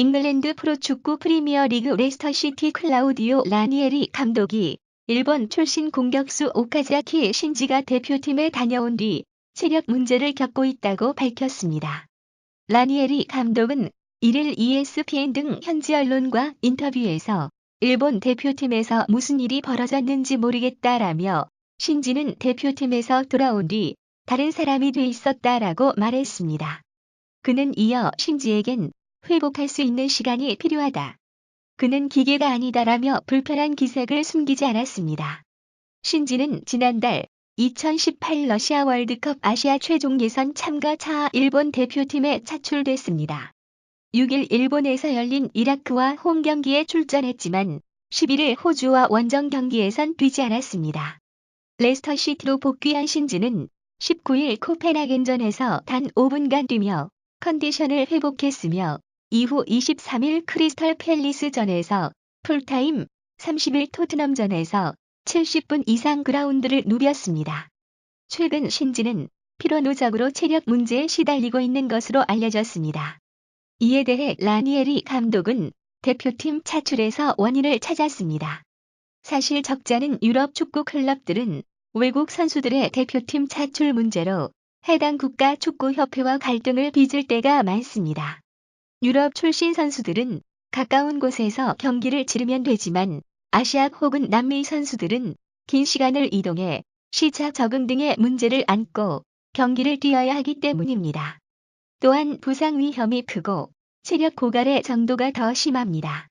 잉글랜드 프로축구 프리미어 리그 레스터시티 클라우디오 라니에리 감독이 일본 출신 공격수 오카자키 신지가 대표팀에 다녀온 뒤 체력 문제를 겪고 있다고 밝혔습니다. 라니에리 감독은 1일 ESPN 등 현지 언론과 인터뷰에서 일본 대표팀에서 무슨 일이 벌어졌는지 모르겠다라며 신지는 대표팀에서 돌아온 뒤 다른 사람이 돼 있었다라고 말했습니다. 그는 이어 신지에겐 회복할 수 있는 시간이 필요하다. 그는 기계가 아니다라며 불편한 기색을 숨기지 않았습니다. 신지는 지난달 2018 러시아 월드컵 아시아 최종 예선 참가 차 일본 대표팀에 차출됐습니다. 6일 일본에서 열린 이라크와 홈 경기에 출전했지만 11일 호주와 원정 경기에선 뛰지 않았습니다. 레스터 시티로 복귀한 신지는 19일 코펜하겐전에서 단 5분간 뛰며 컨디션을 회복했으며 이후 23일 크리스털 팰리스전에서 풀타임, 30일 토트넘전에서 70분 이상 그라운드를 누볐습니다. 최근 신지는 피로 누적으로 체력 문제에 시달리고 있는 것으로 알려졌습니다. 이에 대해 라니에리 감독은 대표팀 차출에서 원인을 찾았습니다. 사실 적잖은 유럽 축구 클럽들은 외국 선수들의 대표팀 차출 문제로 해당 국가 축구협회와 갈등을 빚을 때가 많습니다. 유럽 출신 선수들은 가까운 곳에서 경기를 치르면 되지만 아시아 혹은 남미 선수들은 긴 시간을 이동해 시차 적응 등의 문제를 안고 경기를 뛰어야 하기 때문입니다. 또한 부상 위험이 크고 체력 고갈의 정도가 더 심합니다.